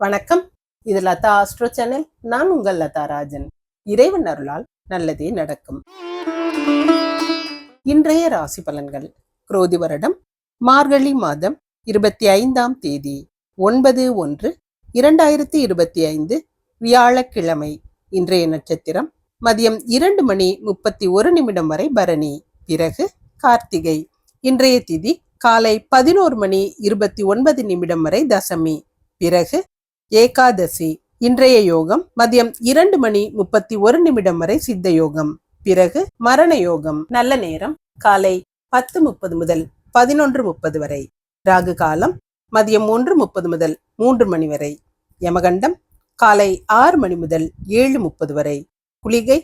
வணக்கம். இது Latha astro channel நான் உங்கள் லதா ராஜன். இறைவன் அருளால் நல்லதே நடக்கும். இன்றைய ராசி பலன்கள். குரோதி வருடம் மார்கழி மாதம் இருபத்தி ஐந்தாம் தேதி ஒன்பது ஒன்று இரண்டாயிரத்தி இருபத்தி ஐந்து வியாழக்கிழமை. இன்றைய நட்சத்திரம் மதியம் இரண்டு மணி முப்பத்தி ஒரு நிமிடம் வரை பரணி. பிறகு கார்த்திகை. இன்றைய திதி காலை பதினோரு மணி இருபத்தி ஒன்பது நிமிடம் வரை தசமி. பிறகு ஏகாதசி இன்றைய யோகம் மதியம் இரண்டு மணி முப்பத்தி ஒரு நிமிடம் வரை சித்த யோகம். பிறகு மரண யோகம் நல்ல நேரம் காலை பத்து முப்பது முதல் பதினொன்று முப்பது வரை. ராகு காலம் மதியம் ஒன்று முப்பது முதல் மூன்று மணி வரை. யமகண்டம் காலை ஆறு மணி முதல் ஏழு முப்பது வரை. குளிகை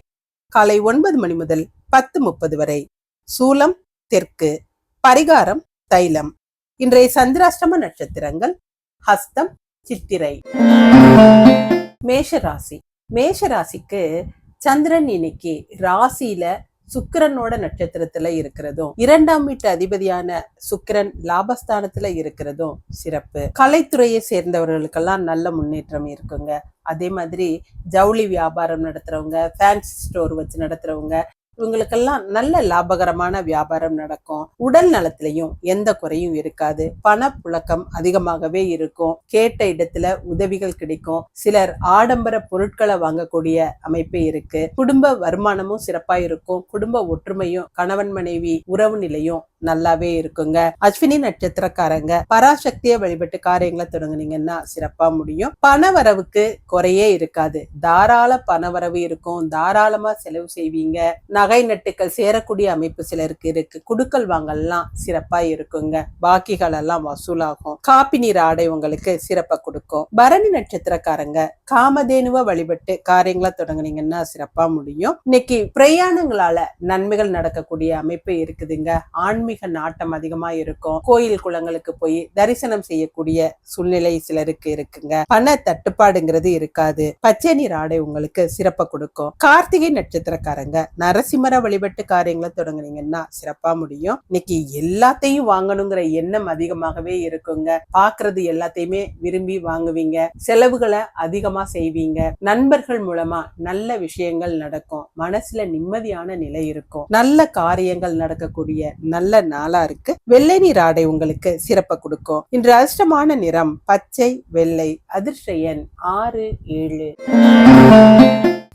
காலை ஒன்பது மணி முதல் பத்து முப்பது வரை. சூலம் தெற்கு பரிகாரம் தைலம். இன்றைய சந்திராஷ்டம நட்சத்திரங்கள் ஹஸ்தம் சித்திரை. மேஷராசி. மேஷராசிக்கு சந்திரன் இன்னைக்கு ராசியில சுக்கரனோட நட்சத்திரத்துல இருக்கிறதும் இரண்டாம் வீட்டு அதிபதியான சுக்கரன் லாபஸ்தானத்துல இருக்கிறதும் சிறப்பு. கலைத்துறையை சேர்ந்தவர்களுக்கெல்லாம் நல்ல முன்னேற்றம் இருக்குங்க. அதே மாதிரி ஜவுளி வியாபாரம் நடத்துறவங்க ஃபேன்சி ஸ்டோர் வச்சு நடத்துறவங்க இவங்களுக்கெல்லாம் நல்ல லாபகரமான வியாபாரம் நடக்கும். உடல் நலத்திலையும் எந்த குறையும் இருக்காது. பணப்புழக்கம் அதிகமாகவே இருக்கும். கேட்ட இடத்துல உதவிகள் கிடைக்கும். சிலர் ஆடம்பர பொருட்களை வாங்கக்கூடிய அமைப்பு இருக்கு. குடும்ப வருமானமும் சிறப்பா இருக்கும் குடும்ப ஒற்றுமையும் கணவன் மனைவி உறவு நிலையும் நல்லாவே இருக்குங்க. அஸ்வினி நட்சத்திரக்காரங்க பராசக்தியை வழிபட்டு காரியங்களை தொடங்குனீங்கன்னா சிறப்பா முடியும். பண வரவுக்கு குறையே இருக்காது. தாராள பண வரவு இருக்கும். தாராளமா செலவு செய்வீங்க. நகை நட்டுக்கள் சேரக்கூடிய அமைப்பு சிலருக்கு இருக்கு. குடுக்கல் வாங்கல்லாம் சிறப்பா இருக்குங்க. பாக்கிகள் எல்லாம் வசூலாகும். காப்பி நீர் ஆடை உங்களுக்கு சிறப்பா கொடுக்கும். பரணி நட்சத்திரக்காரங்க காமதேனுவ வழிபட்டு காரியங்களா தொடங்குனீங்கன்னா சிறப்பா முடியும். இன்னைக்கு பிரயாணங்களால நன்மைகள் நடக்கக்கூடிய அமைப்பு இருக்குதுங்க. ஆன்மீக நாட்டம் அதிகமா இருக்கும். கோயில் குளங்களுக்கு போய் தரிசனம் செய்யக்கூடிய சூழ்நிலை சிலருக்கு இருக்குங்க. பண தட்டுப்பாடுங்கிறது இருக்காது. பச்சை நீர் ஆடை உங்களுக்கு சிறப்பா கொடுக்கும். கார்த்திகை நட்சத்திரக்காரங்க நரசிம்மர வழிபட்டு காரியங்களை தொடங்குனீங்கன்னா சிறப்பா முடியும். இன்னைக்கு எல்லாத்தையும் வாங்கணுங்கிற எண்ணம் அதிகமாகவே இருக்குங்க. பாக்குறது எல்லாத்தையுமே விரும்பி வாங்குவீங்க. செலவுகளை அதிகமா செய்வீங்க. நண்பர்கள் மூலமா நல்ல விஷயங்கள் நடக்கும். மனசுல நிம்மதியான நிலை இருக்கும். நல்ல காரியங்கள் நடக்கக்கூடிய நல்ல நாளா இருக்கு. வெள்ளை நீர் ஆடை உங்களுக்கு சிறப்பை கொடுக்கும். இன்று அதிர்ஷ்டமான நிறம் பச்சை வெள்ளை அதிர்ஷ்ட எண் ஆறு ஏழு.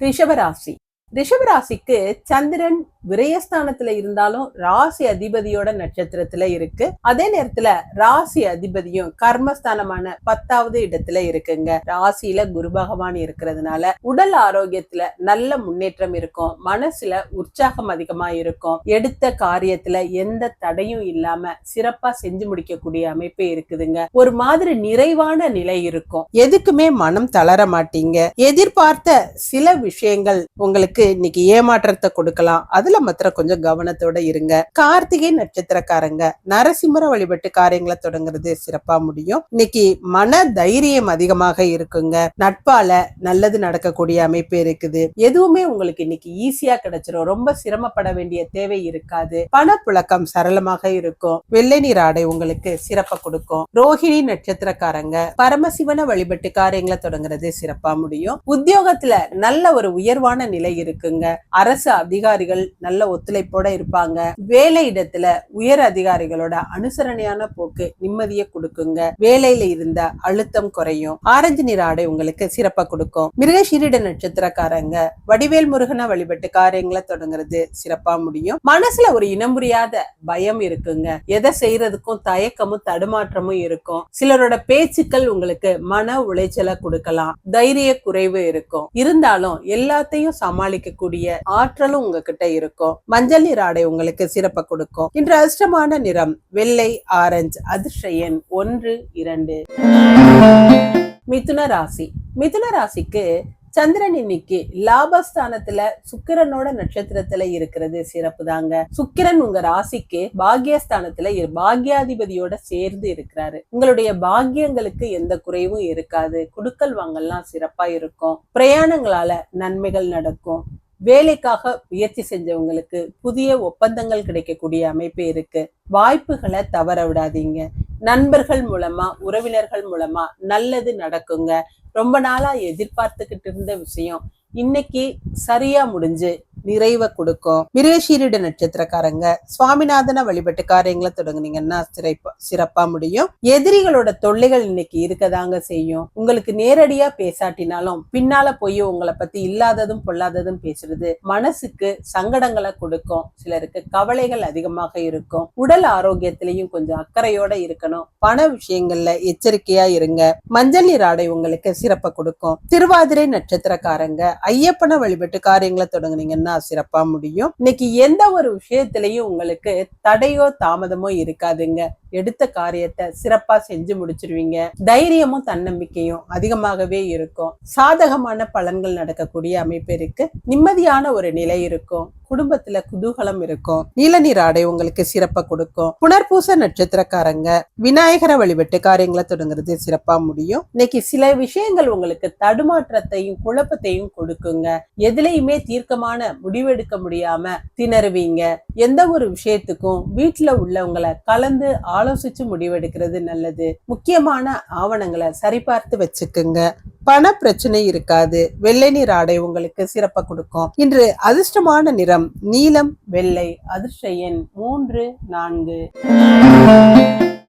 ரிஷபராசி ரிஷபராசிக்கு சந்திரன் விரயஸ்தானத்துல இருந்தாலும் ராசி அதிபதியோட நட்சத்திரத்துல இருக்கு. அதே நேரத்துல ராசி அதிபதியும் கர்மஸ்தானமான பத்தாவது இடத்துல இருக்குங்க. ராசியில குரு பகவான் இருக்கிறதுனால உடல் ஆரோக்கியத்துல நல்ல முன்னேற்றம் இருக்கும். மனசுல உற்சாகம் அதிகமா இருக்கும். எடுத்த காரியத்துல எந்த தடையும் இல்லாம சிறப்பா செஞ்சு முடிக்கக்கூடிய அமைப்பு இருக்குதுங்க. ஒரு மாதிரி நிறைவான நிலை இருக்கும். எதுக்குமே மனம் தளர மாட்டீங்க. எதிர்பார்த்த சில விஷயங்கள் உங்களுக்கு இன்னைக்கு ஏமாற்றத்தை கொடுக்கலாம். அதுல மாத்திரம் கொஞ்சம் கவனத்தோட இருங்க. கார்த்திகை நட்சத்திரக்காரங்க நரசிம்மர வழிபட்டு காரியங்களை தொடங்குறது சிறப்பா முடியும். இன்னைக்கு மன தைரியம் அதிகமாக இருக்குங்க. நட்பால நல்லது நடக்கக்கூடிய அமைப்பு இருக்குது. எதுவுமே உங்களுக்கு இன்னைக்கு ஈஸியா கிடைச்சிரும். ரொம்ப சிரமப்பட வேண்டிய தேவை இருக்காது. பணப்புழக்கம் சரளமாக இருக்கும். வெள்ளை நீர் ஆடை உங்களுக்கு சிறப்பா கொடுக்கும். ரோஹிணி நட்சத்திரக்காரங்க பரமசிவனை வழிபட்டு காரியங்களை தொடங்குறது சிறப்பா முடியும். உத்தியோகத்துல நல்ல ஒரு உயர்வான நிலை இருக்குங்க. அரசு அதிகாரிகள் நல்ல ஒத்துழைப்போட இருப்பாங்க. வேலை இடத்துல உயர் அதிகாரிகளோட அனுசரணையான போக்கு நிம்மதியை கொடுக்குங்க. வேலையில இருந்த அழுத்தம் குறையும். ஆரஞ்சு நிற ஆடை உங்களுக்கு சிறப்பா கொடுக்கும். மிருகசீரிட நட்சத்திரக்காரங்க வடிவேல் முருகனை வழிபட்டு காரியங்களை தொடங்குறது சிறப்பா முடியும். மனசுல ஒரு இனம் புரியாத பயம் இருக்குங்க. எதை செய்யறதுக்கும் தயக்கமும் தடுமாற்றமும் இருக்கும். சிலரோட பேச்சுக்கள் உங்களுக்கு மன உளைச்சலை கொடுக்கலாம். தைரிய குறைவு இருக்கும். இருந்தாலும் எல்லாத்தையும் சமாளிக்கக்கூடிய ஆற்றலும் உங்ககிட்ட இருக்கும். மஞ்சள் நிற ஆடை உங்களுக்கு சிறப்ப கொடுக்கும். இன்று அதிர்ஷ்டமான நிறம் வெள்ளை ஆரஞ்சு அதிர்ஷ்ட எண் ஒன்று இரண்டு. மிதுன ராசி. மிதுன ராசிக்கு சந்திரன் இன்னைக்கு லாபஸ்தானத்துல சுக்கிரனோட நட்சத்திரத்துல இருக்கிறது சிறப்பு தாங்க. சுக்கிரன் உங்க ராசிக்கு பாக்யஸ்தானத்துல பாக்யாதிபதியோட சேர்ந்து இருக்கிறாரு. உங்களுடைய பாக்கியங்களுக்கு எந்த குறைவும் இருக்காது. குடுக்கல் வாங்கல்லாம் சிறப்பா இருக்கும். பிரயாணங்களால நன்மைகள் நடக்கும். வேலைக்காக முயற்சி செஞ்சவங்களுக்கு புதிய ஒப்பந்தங்கள் கிடைக்கக்கூடிய அமைப்பு இருக்கு. வாய்ப்புகளை தவற விடாதீங்க. நண்பர்கள் மூலமா உறவினர்கள் மூலமா நல்லது நடக்குங்க. ரொம்ப நாளா எதிர்பார்த்துக்கிட்டு இருந்த விஷயம். இன்னைக்கு சரியா முடிஞ்சு நிறைவை கொடுக்கும் மிருகசீரிட நட்சத்திரக்காரங்க சுவாமிநாதனை வழிபட்டு காரியங்களை தொடங்குனீங்கன்னா சிறப்பா சிறப்பா முடியும். எதிரிகளோட தொல்லைகள் இன்னைக்கு இருக்கதாங்க செய்யும். உங்களுக்கு நேரடியா பேசாட்டினாலும் பின்னால போய் உங்களை பத்தி இல்லாததும் பொல்லாததும் பேசுறது மனசுக்கு சங்கடங்களை கொடுக்கும். சிலருக்கு கவலைகள் அதிகமாக இருக்கும். உடல் ஆரோக்கியத்திலையும் கொஞ்சம் அக்கறையோட இருக்கணும். பண விஷயங்கள்ல எச்சரிக்கையா இருங்க. மஞ்சள் நீர் ஆடை உங்களுக்கு சிறப்பை கொடுக்கும். திருவாதிரை நட்சத்திரக்காரங்க ஐயப்பனை வழிபட்டு காரியங்களை தொடங்குனீங்கன்னா சிறப்பா முடியும். இன்னைக்கு எந்த ஒரு விஷயத்திலையும் உங்களுக்கு தடையோ தாமதமோ இருக்காதுங்க. எடுத்த காரியத்தை சிறப்பா செஞ்சு முடிச்சிருவீங்க. தைரியமும் தன்னம்பிக்கையும் அதிகமாகவே இருக்கும். சாதகமான பலன்கள் நடக்கக்கூடிய அமைப்பு இருக்கு. நிம்மதியான ஒரு நிலை இருக்கும். குடும்பத்துல குதூகலம் இருக்கும். நீல நீர் ஆடை உங்களுக்கு சிறப்பா கொடுக்கும். புனர்பூச நட்சத்திரக்காரங்க விநாயகரை வழிபட்டு காரியங்களை தொடங்குறது சிறப்பா முடியும். இன்னைக்கு சில விஷயங்கள் உங்களுக்கு தடுமாற்றத்தையும் குழப்பத்தையும் கொடுக்கும் கொடுக்குங்க. எதுலையுமே தீர்க்கமான முடிவெடுக்க முடியாம திணறுவீங்க. எந்த ஒரு விஷயத்துக்கும் வீட்டுல உள்ளவங்களை கலந்து ஆலோசிச்சு முடிவெடுக்கிறது நல்லது. முக்கியமான ஆவணங்களை சரிபார்த்து வச்சுக்குங்க. பண பிரச்சனை இருக்காது. வெள்ளை நீர் ஆடை உங்களுக்கு சிறப்பா கொடுக்கும். இன்று அதிர்ஷ்டமான நிறம் நீலம் வெள்ளை அதிர்ஷ்ட எண் மூன்று நான்கு.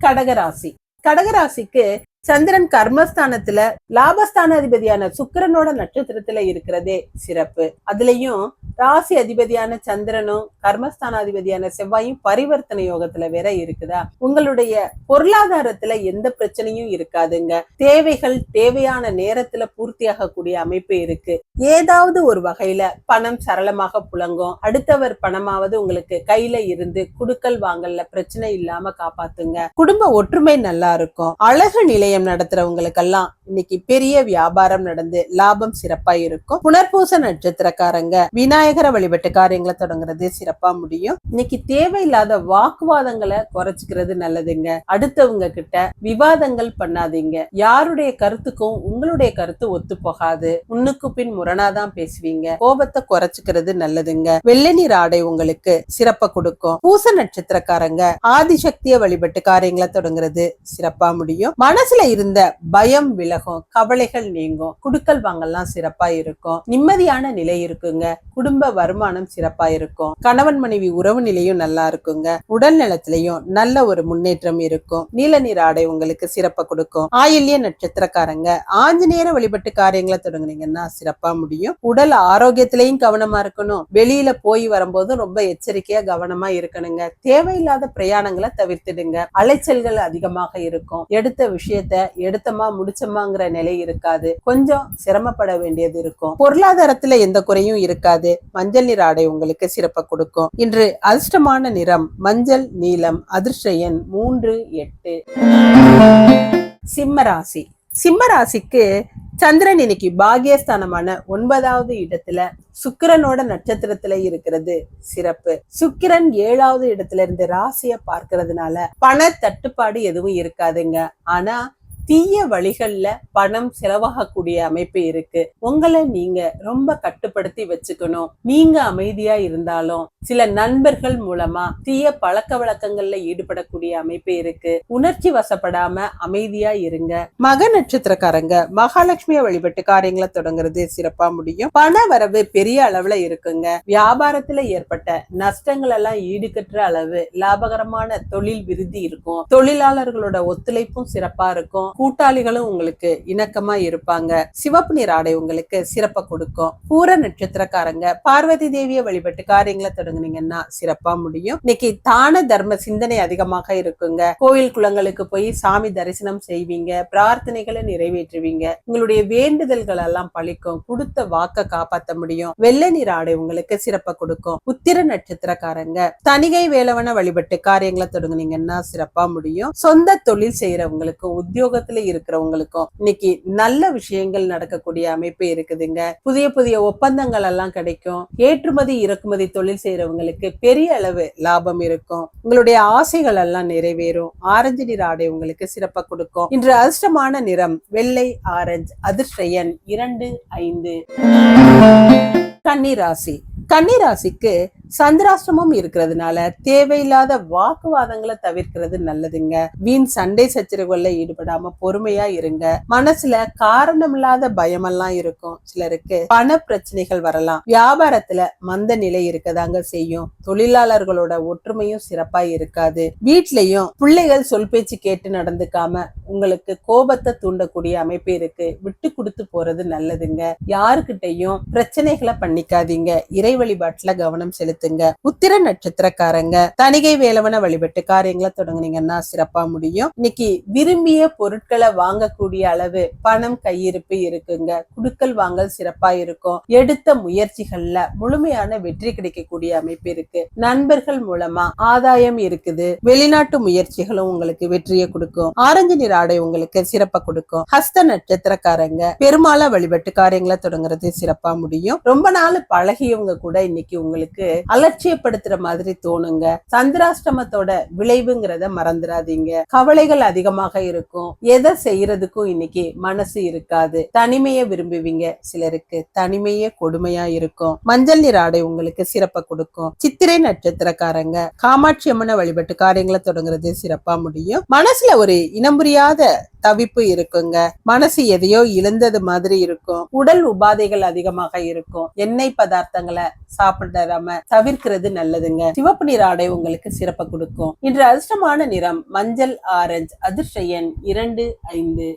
கடகராசி. கடகராசிக்கு சந்திரன் கர்மஸ்தானத்துல லாபஸ்தான அதிபதியான சுக்கிரனோட நட்சத்திரத்துல இருக்கிறதே சிறப்பு. அதுலயும் ராசி அதிபதியான சந்திரனும் கர்மஸ்தான அதிபதியான செவ்வாயும் பரிவர்த்தனை யோகத்துல வேற இருக்குதா? உங்களுடைய பொருளாதாரத்துல எந்த பிரச்சனையும் இருக்காதுங்க. தேவைகள் தேவையான நேரத்துல பூர்த்தியாகக்கூடிய அமைப்பு இருக்கு. ஏதாவது ஒரு வகையில பணம் சரளமாக புழங்கும். அடுத்தவர் பணமாவது உங்களுக்கு கையில இருந்து குடுக்கல் வாங்கல்ல பிரச்சனை இல்லாம காப்பாத்துங்க. குடும்ப ஒற்றுமை நல்லா இருக்கும். அழகு நிலை நிலையம் நடத்துறவங்களுக்கெல்லாம் இன்னைக்கு பெரிய வியாபாரம் நடந்து லாபம் சிறப்பா இருக்கும். புனர்பூச நட்சத்திரக்காரங்க விநாயகரை வழிபட்டு காரியங்களை தொடங்குறது சிறப்பா முடியும். இன்னைக்கு தேவையில்லாத வாக்குவாதங்களை குறைச்சிக்கிறது நல்லதுங்க. அடுத்தவங்க கிட்ட விவாதங்கள் பண்ணாதீங்க. யாருடைய கருத்துக்கும் உங்களுடைய கருத்து ஒத்து போகாது. முன்னுக்கு பின் முரணாதான் பேசுவீங்க. கோபத்தை குறைச்சிக்கிறது நல்லதுங்க. வெள்ளை நீர் ஆடை உங்களுக்கு சிறப்ப கொடுக்கும். பூச நட்சத்திரக்காரங்க ஆதிசக்திய வழிபட்டு காரியங்களை தொடங்குறது சிறப்பா முடியும். மனசுல இருந்த பயம் விலகும் கவலைகள் நீங்கும் குடுக்கல் வாங்கலாம் சிறப்பா இருக்கும். நிம்மதியான நிலை இருக்குங்க. குடும்ப வருமானம் சிறப்பா இருக்கும். கணவன் மனைவி உறவு நிலையும் நல்லா இருக்குங்க. உடல் நலத்திலையும் நல்ல ஒரு முன்னேற்றம் இருக்கும். நீல நீர் ஆடை உங்களுக்கு சிறப்பா கொடுக்கும். ஆயில்ய நட்சத்திரக்காரங்க ஆஞ்சநேயர வழிபட்டு காரியங்களை தொடங்குனீங்கன்னா சிறப்பா முடியும். உடல் ஆரோக்கியத்திலையும் கவனமா இருக்கணும். வெளியில போய் வரும்போது ரொம்ப எச்சரிக்கையா கவனமா இருக்கணுங்க. தேவையில்லாத பிரயாணங்களை தவிர்த்திடுங்க. அலைச்சல்கள் அதிகமாக இருக்கும். எடுத்த விஷயத்த எடுத்தமா முடிச்சமாங்கிற நிலை இருக்காது. கொஞ்சம் சிரமப்பட வேண்டியது இருக்கும். பொருளாதாரத்துல எந்த குறையும் இருக்காது. மஞ்சள் நிற ஆடை உங்களுக்கு சிறப்பை கொடுக்கும். இன்று அதிர்ஷ்டமான நிறம் மஞ்சள் நீலம் அதிர்ஷ்ட எண் மூன்று எட்டு. சிம்மராசி சிம்மராசிக்கு சந்திரன் இன்னைக்கு பாகியஸ்தானமான ஒன்பதாவது இடத்துல சுக்கிரனோட நட்சத்திரத்துல இருக்கிறது சிறப்பு. சுக்கிரன் ஏழாவது இடத்துல இருந்து ராசிய பார்க்கறதுனால பண தட்டுப்பாடு எதுவும் இருக்காதுங்க. ஆனா தீய வழிகள்ல பணம் செலவாகக்கூடிய அமைப்பு இருக்கு. உங்களை நீங்க ரொம்ப கட்டுப்படுத்தி வச்சுக்கணும். நீங்க அமைதியா இருந்தாலும் சில நண்பர்கள் மூலமா தீய பழக்க வழக்கங்கள்ல ஈடுபடக்கூடிய அமைப்பு இருக்கு. உணர்ச்சி வசப்படாம அமைதியா இருங்க. மக நட்சத்திரக்காரங்க மகாலட்சுமியை வழிபட்டு காரியங்களை தொடங்குறது சிறப்பா முடியும். பண வரவு பெரிய அளவுல இருக்குங்க. வியாபாரத்துல ஏற்பட்ட நஷ்டங்கள் எல்லாம் ஈடுகட்டுற அளவு லாபகரமான தொழில் விருதி இருக்கும். தொழிலாளர்களோட ஒத்துழைப்பும் சிறப்பா இருக்கும். கூட்டாளிகளும் உங்களுக்கு இணக்கமா இருப்பாங்க. சிவப்பு நிற ஆடை உங்களுக்கு சிறப்பை கொடுக்கும். பூர நட்சத்திரக்காரங்க பார்வதி தேவியை வழிபட்டு காரியங்களை தொடங்குனீங்கன்னா சிறப்பா முடியும். இன்னைக்கு தான தர்ம சிந்தனை அதிகமாக இருக்குங்க. கோயில் குளங்களுக்கு போய் சாமி தரிசனம் செய்வீங்க பிரார்த்தனைகளை நிறைவேற்றுவீங்க. உங்களுடைய வேண்டுதல்கள் எல்லாம் பழிக்கும். கொடுத்த வாக்க காப்பாத்த முடியும். வெள்ளை நிற ஆடை உங்களுக்கு சிறப்பை கொடுக்கும். உத்திர நட்சத்திரக்காரங்க தனிகை வேலவன வழிபட்டு காரியங்களை தொடங்குனீங்கன்னா சிறப்பா முடியும். சொந்த தொழில் செய்யறவங்களுக்கு உத்தியோக உத்தியோகத்துல இருக்கிறவங்களுக்கும் இன்னைக்கு நல்ல விஷயங்கள் நடக்கக்கூடிய அமைப்பு இருக்குதுங்க. புதிய புதிய ஒப்பந்தங்கள் எல்லாம் கிடைக்கும். ஏற்றுமதி இறக்குமதி தொழில் செய்யறவங்களுக்கு பெரிய அளவு லாபம் இருக்கும். உங்களுடைய ஆசைகள் எல்லாம் நிறைவேறும். ஆரஞ்சு நிற ஆடை உங்களுக்கு சிறப்பா கொடுக்கும். இன்று அதிர்ஷ்டமான நிறம் வெள்ளை ஆரஞ்சு அதிர்ஷ்ட எண் இரண்டு ஐந்து. கன்னி ராசி. கன்னிராசிக்கு சந்திராஷ்டமும் இருக்கிறதுனால தேவையில்லாத வாக்குவாதங்களை தவிர்க்கிறது நல்லதுங்க. வீண் சண்டை சச்சரவுகள்ல ஈடுபடாம பொறுமையா இருங்க. மனசுல காரணமில்லாத பயமெல்லாம் இருக்கும். சிலருக்கு பண பிரச்சனைகள் வரலாம். வியாபாரத்துல மந்த நிலை இருக்கதாங்க செய்யும். தொழிலாளர்களோட ஒற்றுமையும் சிறப்பா இருக்காது. வீட்லயும் பிள்ளைகள் சொல் பேச்சு கேட்டு நடந்துக்காம உங்களுக்கு கோபத்தை தூண்டக்கூடிய அமைப்பு இருக்கு. விட்டு கொடுத்து போறது நல்லதுங்க. யாருக்கிட்டையும் பிரச்சனைகளை பண்ணிக்காதீங்க. இறை வழிபாட்டுல கவனம் செலுத்துங்க. உத்திர நட்சத்திரக்காரங்க தணிகை வேலவன வழிபட்டு காரியங்களை தொடங்குனீங்கன்னா சிறப்பா முடியும். இன்னைக்கு விரும்பிய பொருட்களை வாங்கக்கூடிய அளவு பணம் கையிருப்பு இருக்குங்க. குடுக்கல் வாங்கல் சிறப்பா இருக்கும். எடுத்த முயற்சிகள்ல முழுமையான வெற்றி கிடைக்கக்கூடிய அமைப்பு இருக்கு. நண்பர்கள் மூலமா ஆதாயம் இருக்குது. வெளிநாட்டு முயற்சிகளும் உங்களுக்கு வெற்றியை கொடுக்கும். ஆரஞ்சு நிற ஆடை உங்களுக்கு சிறப்பா கொடுக்கும். ஹஸ்த நட்சத்திரக்காரங்க பெருமாளை வழிபட்டு காரியங்களை தொடங்குறது சிறப்பா முடியும். ரொம்ப நாள் பழகியவங்க கூட இன்னைக்கு உங்களுக்கு அலட்சியப்படுத்துற மாதிரி தோணுங்க. சந்திராஷ்டமத்தோட விளைவுங்கிறத மறந்துடாதீங்க கவலைகள் அதிகமாக இருக்கும். எதை செய்யறதுக்கும் இன்னைக்கு மனசு இருக்காது. தனிமையை விரும்புவீங்க சிலருக்கு. தனிமையே கொடுமையா இருக்கும். மஞ்சள் நீர் ஆடை உங்களுக்கு சிறப்பை கொடுக்கும். சித்திரை நட்சத்திரக்காரங்க காமாட்சி அம்மனை வழிபட்டு காரியங்களை தொடங்குறது சிறப்பா முடியும். மனசுல ஒரு இனம் புரியாத தவிப்பு இருக்குங்க. மனசு எதையோ இழந்தது மாதிரி இருக்கும். உடல் உபாதைகள் அதிகமாக இருக்கும். எண்ணெய் பதார்த்தங்களை சாப்பிடாம தவிர்க்கிறது நல்லதுங்க. சிவப்பு நிற ஆடை உங்களுக்கு சிறப்பை கொடுக்கும். இன்று அதிர்ஷ்டமான நிறம் மஞ்சள் ஆரஞ்சு அதிர்ஷ்ட எண் இரண்டு ஐந்து.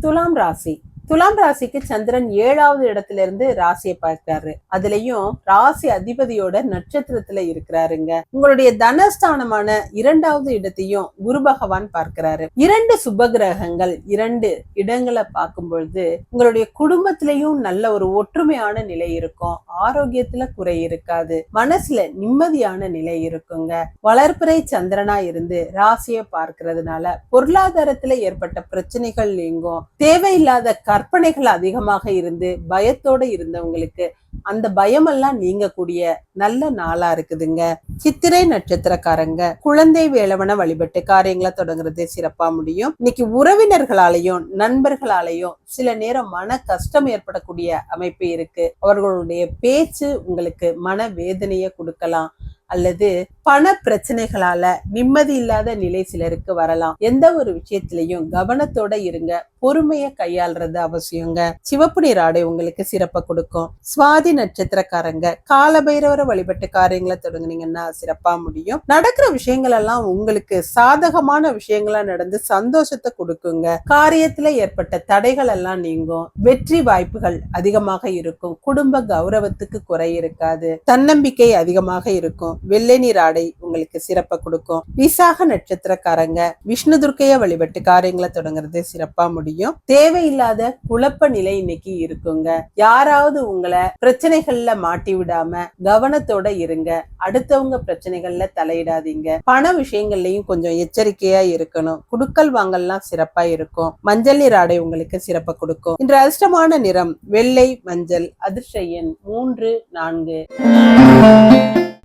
துலாம் ராசி. துலாம் ராசிக்கு சந்திரன் ஏழாவது இடத்துல இருந்து ராசியை பார்க்கிறாரு. அதுலயும் ராசி அதிபதியோட நட்சத்திரத்துல இருக்கிறாருங்க. உங்களுடைய தனஸ்தானமான இரண்டாவது இடத்தையும் குரு பகவான் பார்க்கிறாரு. இரண்டு சுப கிரகங்கள் இரண்டு இடங்களை பார்க்கும் பொழுது உங்களுடைய குடும்பத்திலையும் நல்ல ஒரு ஒற்றுமையான நிலை இருக்கும். ஆரோக்கியத்துல குறை இருக்காது. மனசுல நிம்மதியான நிலை இருக்குங்க. வளர்ப்பிறை சந்திரனா இருந்து ராசியை பார்க்கறதுனால பொருளாதாரத்துல ஏற்பட்ட பிரச்சனைகள் நீங்கும். தேவையில்லாத கற்பனைகள் அதிகமாக இருந்து பயத்தோட இருந்தவங்களுக்கு அந்த பயமெல்லாம் நீங்கக்கூடிய நல்ல நாளா இருக்குதுங்க. சித்திரை நட்சத்திரக்காரங்க குழந்தை வேலவன வழிபட்டு காரியங்களை தொடங்குறது சிறப்பா முடியும். இன்னைக்கு உறவினர்களாலையும் நண்பர்களாலையும் சில நேரம் மன கஷ்டம் ஏற்படக்கூடிய அமைப்பு இருக்கு. அவர்களுடைய பேச்சு உங்களுக்கு மன வேதனையை கொடுக்கலாம். அல்லது பண பிரச்சனைகளால நிம்மதி இல்லாத நிலை சிலருக்கு வரலாம். எந்த ஒரு விஷயத்திலையும் கவனத்தோட இருங்க. பொறுமைய கையாள்றது அவசியங்க. சிவப்பு நீர் ஆடை உங்களுக்கு சிறப்பை கொடுக்கும். சுவாதி நட்சத்திரக்காரங்க காலபைரவரை வழிபட்டு காரியங்களை தொடங்குனீங்கன்னா சிறப்பா முடியும். நடக்கிற விஷயங்கள் எல்லாம் உங்களுக்கு சாதகமான விஷயங்களா நடந்து சந்தோஷத்தை கொடுக்குங்க. காரியத்துல ஏற்பட்ட தடைகள் எல்லாம் நீங்கும். வெற்றி வாய்ப்புகள் அதிகமாக இருக்கும். குடும்ப கௌரவத்துக்கு குறை இருக்காது. தன்னம்பிக்கை அதிகமாக இருக்கும். வெள்ளை நீர் ஆடை உங்களுக்கு சிறப்பை கொடுக்கும். விசாக நட்சத்திரக்காரங்க விஷ்ணு துர்க்கைய வழிபட்டு காரியங்களை தொடங்குறது சிறப்பா முடியும். தேவையில்லாத குழப்ப நிலை இன்னைக்கு இருக்குங்க. யாராவது உங்களை பிரச்சனைகள்ல மாட்டி விடாம கவனத்தோட இருங்க. அடுத்தவங்க பிரச்சனைகள்ல தலையிடாதீங்க. பண விஷயங்கள்லயும் கொஞ்சம் எச்சரிக்கையா இருக்கணும். குடுக்கல் வாங்கல்லாம் சிறப்பா இருக்கும். மஞ்சள் நீர் ஆடை உங்களுக்கு சிறப்பை கொடுக்கும். இன்று அதிர்ஷ்டமான நிறம் வெள்ளை மஞ்சள் அதிர்ஷ்ட எண் மூன்று நான்கு.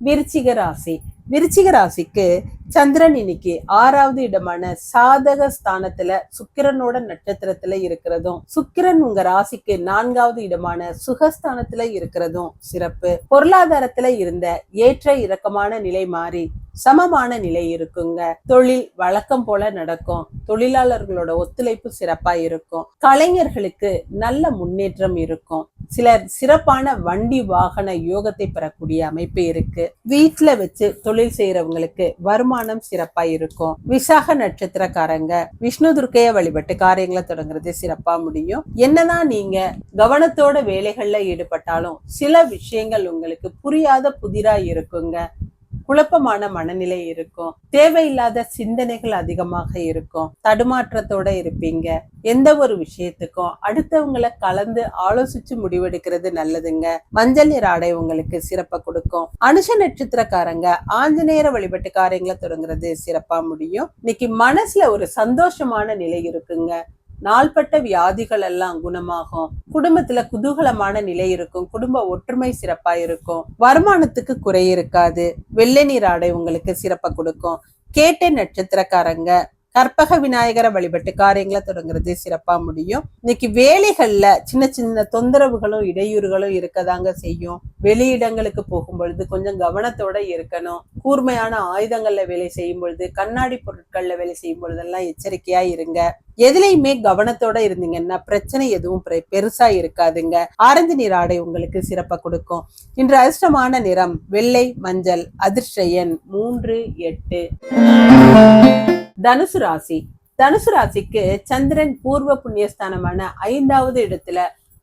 விருச்சிக ராசி. விருச்சிக ராசிக்கு சந்திரன் இன்னைக்கு ஆறாவது இடமான சாதக ஸ்தானத்துல சுக்கிரனோட நட்சத்திரத்துல இருக்கிறதும் சுக்கிரன் உங்க ராசிக்கு நான்காவது இடமான சுகஸ்தானத்துல இருக்கிறதும் சிறப்பு. பொருளாதாரத்துல இருந்த ஏற்ற இறக்கமான நிலை மாறி சமமான நிலை இருக்குங்க. தொழில் வழக்கம் போல நடக்கும். தொழிலாளர்களோட ஒத்துழைப்பு சிறப்பா இருக்கும். கலைஞர்களுக்கு நல்ல முன்னேற்றம் இருக்கும். சிலர் சிறப்பான வண்டி வாகன யோகத்தை பெறக்கூடிய அமைப்பு இருக்கு. வீட்டுல வச்சு தொழில் செய்யறவங்களுக்கு வருமானம் சிறப்பா இருக்கும். விசாக நட்சத்திரக்காரங்க விஷ்ணு துர்க்கைய வழிபட்டு காரியங்களை தொடங்குறது சிறப்பா முடியும். என்னதான் நீங்க கவனத்தோட வேலைகள்ல ஈடுபட்டாலும் சில விஷயங்கள் உங்களுக்கு புரியாத புதிரா இருக்குங்க. குழப்பமான மனநிலை இருக்கும். தேவையில்லாத சிந்தனைகள் அதிகமாக இருக்கும். தடுமாற்றத்தோட இருப்பீங்க. எந்த ஒரு விஷயத்துக்கும் அடுத்தவங்களை கலந்து ஆலோசிச்சு முடிவெடுக்கிறது நல்லதுங்க. மஞ்சள் நிற ஆடை உங்களுக்கு சிறப்பை கொடுக்கும். அனுஷ நட்சத்திரக்காரங்க ஆஞ்சநேயர வழிபட்டு காரியங்களை தொடங்குறது சிறப்பா முடியும். இன்னைக்கு மனசுல ஒரு சந்தோஷமான நிலை இருக்குங்க. நாள்பட்ட வியாதிகள் எல்லாம் குணமாகும். குடும்பத்துல குதூகலமான நிலை இருக்கும். குடும்ப ஒற்றுமை சிறப்பா இருக்கும். வருமானத்துக்கு குறை இருக்காது. வெள்ளை நீர் ஆடை உங்களுக்கு சிறப்பை கொடுக்கும். கேட்ட நட்சத்திரக்காரங்க கற்பக விநாயகரை வழிபட்டு காரியங்களை தொடங்குறது சிறப்பா முடியும். இன்னைக்கு வேலைகள்ல சின்ன சின்ன தொந்தரவுகளும் இடையூறுகளும் இருக்கதாங்க செய்யும். வெளியிடங்களுக்கு போகும் பொழுது கொஞ்சம் கவனத்தோட இருக்கணும். கூர்மையான ஆயுதங்கள்ல வேலை செய்யும் பொழுது கண்ணாடி பொருட்கள்ல வேலை செய்யும் பொழுதெல்லாம் எச்சரிக்கையா இருங்க. எதுலையுமே கவனத்தோட இருந்தீங்கன்னா பிரச்சனை எதுவும் பெ- பெருசா இருக்காதுங்க. ஆரஞ்சு நீர் ஆடை உங்களுக்கு சிறப்பா கொடுக்கும். இன்று அதிர்ஷ்டமான நிறம் வெள்ளை மஞ்சள் அதிர்ஷ்ட எண் மூன்று எட்டு. தனுசு ராசி. தனுசு ராசிக்கு சந்திரன் பூர்வ புண்ணியஸ்தானமான ஐந்தாவது இடத்துல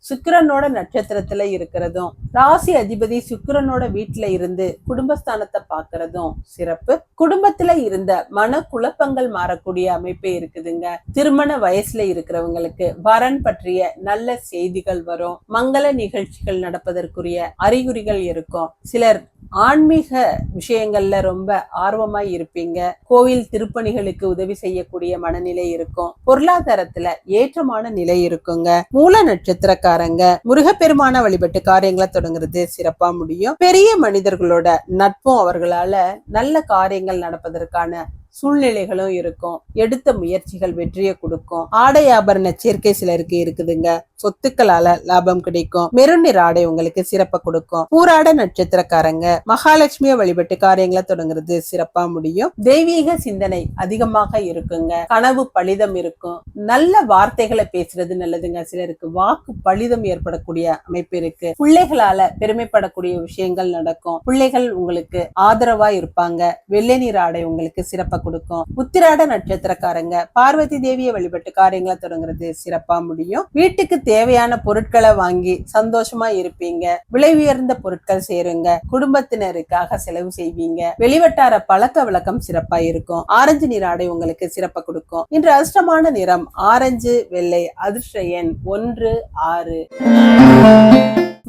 சுக்கிரனோட நட்சத்திரத்துல இருக்கிறதும் ராசி அதிபதி சுக்கிரனோட வீட்டுல இருந்து குடும்பஸ்தானத்தை பாக்குறதும் சிறப்பு. குடும்பத்துல இருந்த மன குழப்பங்கள் மாறக்கூடிய அமைப்பு இருக்குதுங்க. திருமண வயசுல இருக்கிறவங்களுக்கு வரன் பற்றிய நல்ல செய்திகள் வரும். மங்கள நிகழ்ச்சிகள் நடப்பதற்குரிய அறிகுறிகள் இருக்கும். சிலர் ஆன்மீக விஷயங்கள்ல ரொம்ப ஆர்வமாய் இருப்பீங்க. கோவில் திருப்பணிகளுக்கு உதவி செய்யக்கூடிய மனநிலை இருக்கும். பொருளாதாரத்துல ஏற்றமான நிலை இருக்குங்க. மூல நட்சத்திரக்காரங்க முருகப்பெருமான வழிபட்டு காரியங்களை தொடங்குறது சிறப்பா முடியும். பெரிய மனிதர்களோட நட்பும் அவர்களால நல்ல காரியங்கள் நடப்பதற்கான சூழ்நிலைகளும் இருக்கும். எடுத்த முயற்சிகள் வெற்றியை கொடுக்கும். ஆடை ஆபரண சேர்க்கை சிலருக்கு இருக்குதுங்க. சொத்துக்களால லாபம் கிடைக்கும். மெருன் நிற ஆடை உங்களுக்கு சிறப்பை கொடுக்கும். பூராட நட்சத்திரக்காரங்க மகாலட்சுமியை வழிபட்டு காரியங்களை தொடங்குறது சிறப்பா முடியும். தெய்வீக சிந்தனை அதிகமாக இருக்குங்க. கனவு பலிதம் இருக்கும். நல்ல வார்த்தைகளை பேசுறது நல்லதுங்க. சிலருக்கு வாக்கு பலிதம் ஏற்படக்கூடிய அமைப்பு இருக்கு. பிள்ளைகளால பெருமைப்படக்கூடிய விஷயங்கள் நடக்கும். பிள்ளைகள் உங்களுக்கு ஆதரவா இருப்பாங்க. வெள்ளை நீர் ஆடை உங்களுக்கு சிறப்பா கொடுக்கும். உத்திராட நட்சத்திரக்காரங்க. பார்வதி தேவியை வழிபட்டு காரியங்களை தொடங்குறது சிறப்பா முடியும். வீட்டுக்கு தேவையான பொருட்களை வாங்கி சந்தோஷமா இருப்பீங்க. விலை உயர்ந்த பொருட்கள் சேருங்க. குடும்பத்தினருக்காக செலவு செய்வீங்க. வெளிவட்டார பழக்க வழக்கம் சிறப்பா இருக்கும். ஆரஞ்சு நிற ஆடை உங்களுக்கு சிறப்பா கொடுக்கும். இன்று அதிர்ஷ்டமான நிறம் ஆரஞ்சு வெள்ளை அதிர்ஷ்ட எண் ஒன்று ஆறு.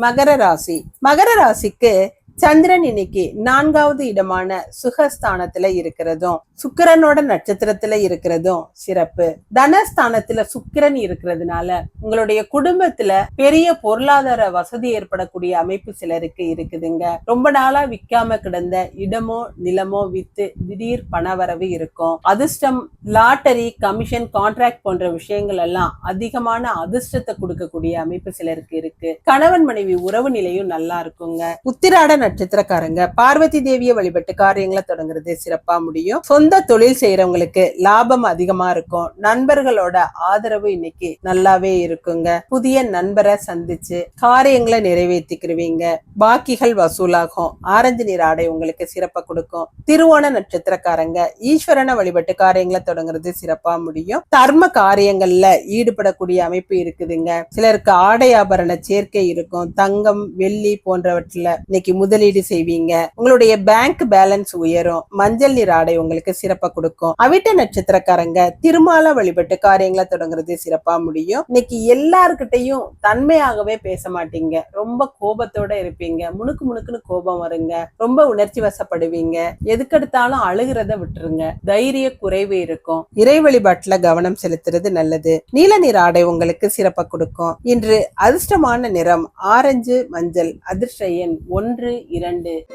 மகர ராசி. மகர ராசிக்கு சந்திரன் இன்னைக்கு நான்காவது இடமான சுகஸ்தானத்துல இருக்கிறதும் சுக்கிரனோட நட்சத்திரத்துல இருக்கிறதும் சிறப்பு. தனஸ்தானத்துல சுக்கிரன் இருக்கிறதுனால உங்களுடைய குடும்பத்துல பெரிய பொருளாதார வசதி ஏற்படக்கூடிய அமைப்பு சிலருக்கு இருக்குதுங்க. ரொம்ப நாளா விக்காம கிடந்த இடமோ நிலமோ வித்து திடீர் பணவரவு இருக்கும். அதிர்ஷ்டம் லாட்டரி கமிஷன் கான்ட்ராக்ட் போன்ற விஷயங்கள் எல்லாம் அதிகமான அதிர்ஷ்டத்தை கொடுக்கக்கூடிய அமைப்பு சிலருக்கு இருக்கு. கணவன் மனைவி உறவு நிலையும் நல்லா இருக்குங்க. உத்திராட நட்சத்திரக்காரங்க. பார்வதி தேவியை வழிபட்டு காரியங்களை தொடங்குறது சிறப்பா முடியும். சொந்த தொழில் செய்யறவங்களுக்கு லாபம் அதிகமா இருக்கும். நண்பர்களோட ஆதரவு இன்னைக்கு நல்லாவே இருக்குங்க. புதிய நண்பரை சந்திச்சு காரியங்களை நிறைவேற்றிக்கிருவீங்க பாக்கிகள் வசூலாகும். ஆரஞ்சு நீர் ஆடை உங்களுக்கு சிறப்பா கொடுக்கும். திருவோண நட்சத்திரக்காரங்க ஈஸ்வரனை வழிபட்டு காரியங்களை தொடங்குறது சிறப்பா முடியும். தர்ம காரியங்கள்ல ஈடுபடக்கூடிய அமைப்பு இருக்குதுங்க. சிலருக்கு ஆடை ஆபரண சேர்க்கை இருக்கும். தங்கம் வெள்ளி போன்றவற்றில இன்னைக்கு முதலீடு செய்வீங்க. உங்களுடைய பேங்க் பேலன்ஸ் உயரும். மஞ்சள் நீர் ஆடை உங்களுக்கு சிறப்பா கொடுக்கும். அவிட்ட நட்சத்திரக்காரங்க திருமால வழிபட்டு காரியங்களை தொடங்குறது சிறப்பா முடியும். இன்னைக்கு எல்லார்கிட்டையும் தன்மையாகவே பேச மாட்டீங்க. ரொம்ப கோபத்தோட இருப்பீங்க. முணுக்கு முணுக்குன்னு கோபம் வருங்க. ரொம்ப உணர்ச்சி வசப்படுவீங்க. எதுக்கெடுத்தாலும் அழுகிறத விட்டுருங்க. தைரிய குறைவு இருக்கும். இறை வழிபாட்டுல கவனம் செலுத்துறது நல்லது. நீல நிற ஆடை உங்களுக்கு சிறப்பா கொடுக்கும். இன்று அதிர்ஷ்டமான நிறம் ஆரஞ்சு மஞ்சள். அதிர்ஷ்ட எண் ஒன்று இரண்டு.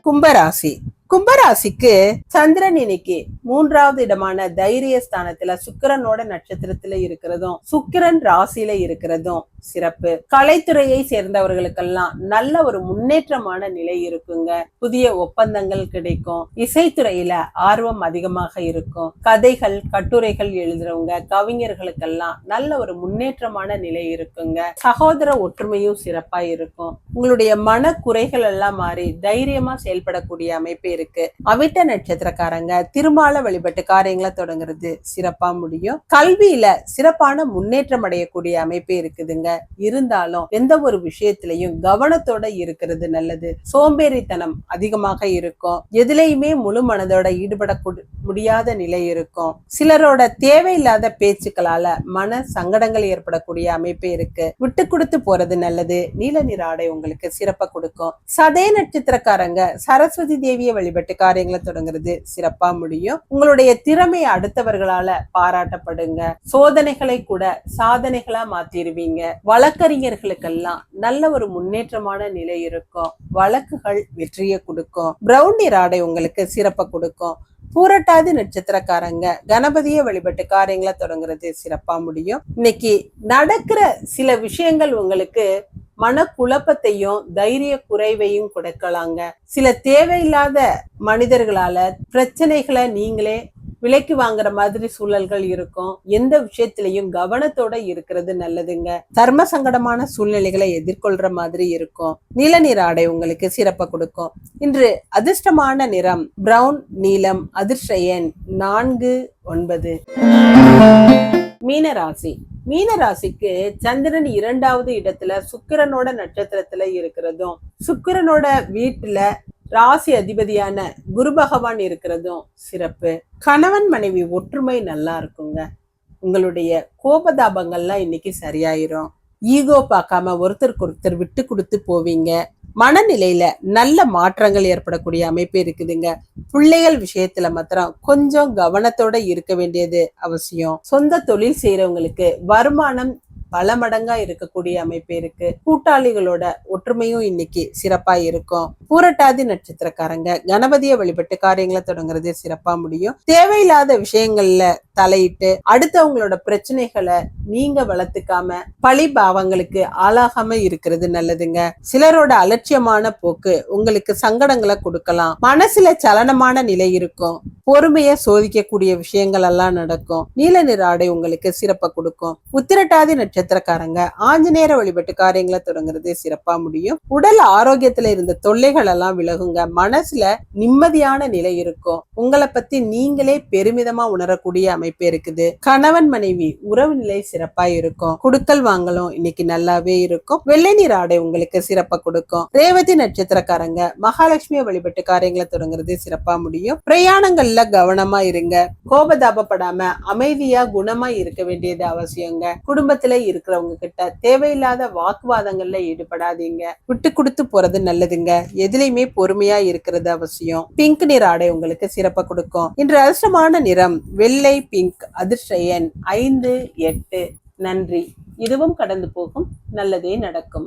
கும்பராசி. கும்பராசிக்கு சந்திரன் இன்னைக்கு மூன்றாவது இடமான தைரிய ஸ்தானத்துல சுக்கிரனோட நட்சத்திரத்துல இருக்கிறதும் சுக்கிரன் ராசியில இருக்கிறதும் சிறப்பு. கலைத்துறையை சேர்ந்தவர்களுக்கெல்லாம் நல்ல ஒரு முன்னேற்றமான நிலை இருக்குங்க. புதிய ஒப்பந்தங்கள் கிடைக்கும். இசைத்துறையில ஆர்வம் அதிகமாக இருக்கும். கதைகள் கட்டுரைகள் எழுதுறவங்க கவிஞர்களுக்கெல்லாம் நல்ல ஒரு முன்னேற்றமான நிலை இருக்குங்க. சகோதர ஒற்றுமையும் சிறப்பா இருக்கும். உங்களுடைய மன குறைகள் எல்லாம் மாறி தைரியமா செயல்படக்கூடிய அமைப்பு இருக்கு. அவிட்ட நட்சத்திரக்காரங்க திருமால வழிபட்டு காரியங்களை தொடங்குறது சிறப்பா முடியும். கல்வியில சிறப்பான முன்னேற்றம் அடையக்கூடிய அமைப்பு இருக்குதுங்க. இருந்தாலும் எந்த ஒரு விஷயத்திலையும் கவனத்தோட இருக்கிறது நல்லது. சோம்பேறித்தனம் அதிகமாக இருக்கும். எதுலையுமே முழு மனதோட ஈடுபட முடியாத நிலை இருக்கும். சிலரோட தேவையில்லாத பேச்சுக்களால மன சங்கடங்கள் ஏற்படக்கூடிய அமைப்பு இருக்கு. விட்டு கொடுத்து போறது நல்லது. நீல நிற ஆடை உங்களுக்கு சிறப்பா கொடுக்கும். சதே நட்சத்திரக்காரங்க சரஸ்வதி தேவியை வழிபட்டு காரியங்களை தொடங்குறது சிறப்பா முடியும். உங்களுடைய திறமை அடுத்தவர்களால பாராட்டப்படுங்க. சோதனைகளை கூட சாதனைகளா மாத்திருவீங்க. வழக்கறிஞர்களுக்கெல்லாம் நல்ல ஒரு முன்னேற்றமான நிலை இருக்கும். வழக்குகள் வெற்றியை கொடுக்கும். பிரவுன் ராடை உங்களுக்கு சிறப்பை கொடுக்கும். பூரட்டாதி நட்சத்திரக்காரங்க கணபதியை வழிபட்டு காரியங்களை தொடங்குறது சிறப்பா முடியும். இன்னைக்கு நடக்கிற சில விஷயங்கள் உங்களுக்கு மன குழப்பத்தையும் தைரிய குறைவையும் கொடுக்கலாங்க. சில தேவையில்லாத மனிதர்களால பிரச்சனைகளை நீங்களே விலைக்கு வாங்குற மாதிரி சூழல்கள் இருக்கும். எந்த விஷயத்திலையும் கவனத்தோட இருக்கிறது நல்லதுங்க. தர்ம சங்கடமான சூழ்நிலைகளை எதிர்கொள்ற மாதிரி இருக்கும். நீல நிற ஆடை உங்களுக்கு சிறப்பை கொடுக்கும். இன்று அதிர்ஷ்டமான நிறம் பிரவுன் நீலம் அதிர்ஷ்ட எண் நான்கு ஒன்பது. மீனராசி மீனராசிக்கு சந்திரன் இரண்டாவது இடத்துல சுக்கிரனோட நட்சத்திரத்துல இருக்கிறதும் சுக்கிரனோட வீட்டுல ராசி அதிபதியான குரு பகவான் இருக்கிறதும் சிறப்பு. கணவன் மனைவி ஒற்றுமை நல்லா இருக்குங்க. உங்களுடைய கோபதாபங்கள்லாம் இன்னைக்கு சரியாயிரும். ஈகோ பார்க்காம ஒருத்தருக்கு ஒருத்தர் விட்டு கொடுத்து போவீங்க. மனநிலையில நல்ல மாற்றங்கள் ஏற்படக்கூடிய அமைப்பு இருக்குதுங்க. பிள்ளைகள் விஷயத்துல மாத்திரம் கொஞ்சம் கவனத்தோட இருக்க வேண்டியது அவசியம். சொந்த தொழில் செய்யறவங்களுக்கு வருமானம் பல மடங்கா இருக்கக்கூடிய அமைப்பு இருக்கு. கூட்டாளிகளோட ஒற்றுமையும் இன்னைக்கு சிறப்பா இருக்கும். பூரட்டாதி நட்சத்திரக்காரங்க கணபதியை வழிபட்டு காரியங்களை தொடங்குறது சிறப்பா முடியும். தேவையில்லாத விஷயங்கள்ல தலையிட்டு அடுத்தவங்களோட பிரச்சனைகளை நீங்க வளர்த்துக்காம பழி பாவங்களுக்கு ஆளாகாம இருக்கிறது நல்லதுங்க. சிலரோட அலட்சியமான போக்கு உங்களுக்கு சங்கடங்களை கொடுக்கலாம். மனசுல சலனமான நிலை இருக்கும். பொறுமைய சோதிக்கக்கூடிய விஷயங்கள் எல்லாம் நடக்கும். நீல நிற ஆடை உங்களுக்கு சிறப்பை கொடுக்கும். உத்திரட்டாதி நட்சத்திரக்காரங்க. ஆஞ்சநேயர வழிபட்டு காரியங்களை தொடங்குறது சிறப்பா முடியும். உடல் ஆரோக்கியத்துல இருந்த தொல்லைகள் எல்லாம் விலகுங்க. மனசுல நிம்மதியான நிலை இருக்கும். உங்களை பத்தி நீங்களே பெருமிதமா உணரக்கூடிய அமைப்பு இருக்குது. கணவன் மனைவி உறவு நிலை சிறப்பா இருக்கும். குடுக்கல் வாங்கலும் இன்னைக்கு நல்லாவே இருக்கும். வெள்ளை நீர் ஆடை உங்களுக்கு சிறப்பா கொடுக்கும். ரேவதி நட்சத்திரக்காரங்க மகாலட்சுமியை வழிபட்டு காரியங்களை தொடங்குறது சிறப்பா முடியும். பிரயாணங்கள்ல கவனமா இருங்க. கோபதாபப்படாம அமைதியா குணமா இருக்க வேண்டியது அவசியங்க. குடும்பத்துல இருக்கிறவங்க கிட்ட தேவையில்லாத வாக்குவாதங்கள்ல ஈடுபடாதீங்க. விட்டு கொடுத்து போறது நல்லதுங்க. எதுலையுமே பொறுமையா இருக்கிறது அவசியம். பிங்க் நிற ஆடை உங்களுக்கு சிறப்பை கொடுக்கும். இன்று அதிர்ஷ்டமான நிறம் வெள்ளை பிங்க் அதிர்ஷ்ட எண் ஐந்து எட்டு. நன்றி. இதுவும் கடந்து போகும். நல்லதே நடக்கும்.